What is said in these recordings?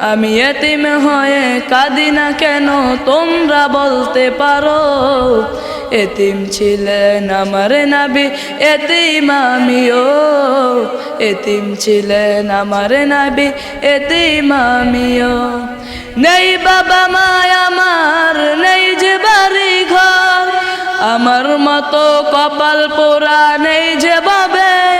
আমি এতিম হয়ে কাঁদি না কেন? তোমরা বলতে পারো, এতিম ছিলেন আমার নাবি, এতিম আমিও। এতিম ছিলেন আমার নাবি, এতিম আমিও। নেই বাবা মায় আমার, নেই যে বাড়ি ঘর আমার মতো কপাল পোড়া নেই যে বাবে।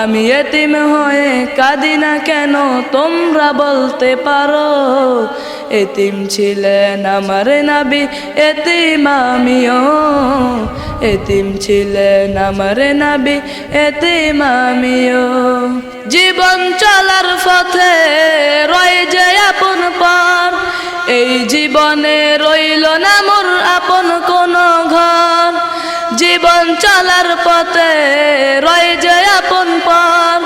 আমি এতিম হয়ে কাঁদি না কেন? তোমরা বলতে পারো, এতিম ছিলেন আমার নাবি, এতিম আমিও। এতিম ছিলেন আমার নাবি, এতিম আমিও। জীবন চলার পথে রয়ে জীবন চলার পথে রয়ে যে আপন পর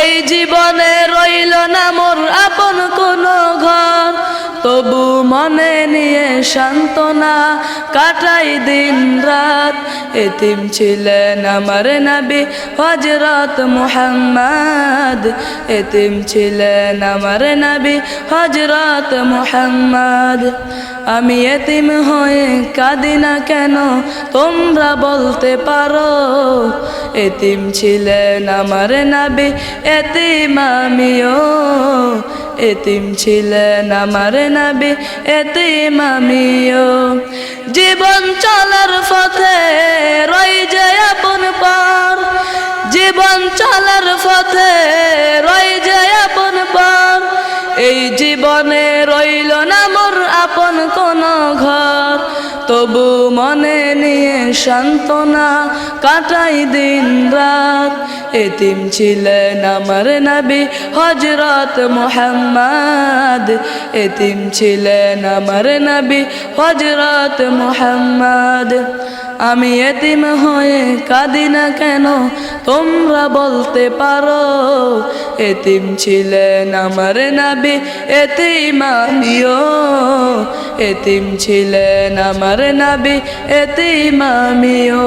এই জীবনে রইল না মোর আপন কোন ঘর। তবু মনে নিয়ে সান্ত্বনা কাটাই দিন রাত। এতিম ছিলেন আমার নবী হজরত মুহাম্মদ। এতিম ছিলেন আমার নবী হজরত মুহাম্মদ। আমি এতিম হয়ে কাঁদি না কেন? তোমরা বলতে পারো, এতিম ছিলেন আমার নবী, এতিম আমিও। এতিম ছিলেন আমার নবী, এতিম আমিও। জীবন চলার তবু মনে নিয়ে সান্ত্বনা কাটাই দিন রাত। এতিম ছিলেন আমার নবী হজরত মুহাম্মদ। এতিম ছিলেন আমার নবী হজরত মুহাম্মদ। আমি এতিম হয়ে কাঁদি না কেন? তোমরা বলতে পারো, এতিম ছিলেন আমার নাবি, এতিম আমিও। এতিম ছিলেন আমার নাবি, এতিম আমিও।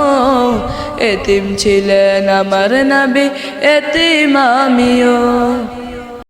এতিম ছিলেন আমার নাবি এতিম আমিও।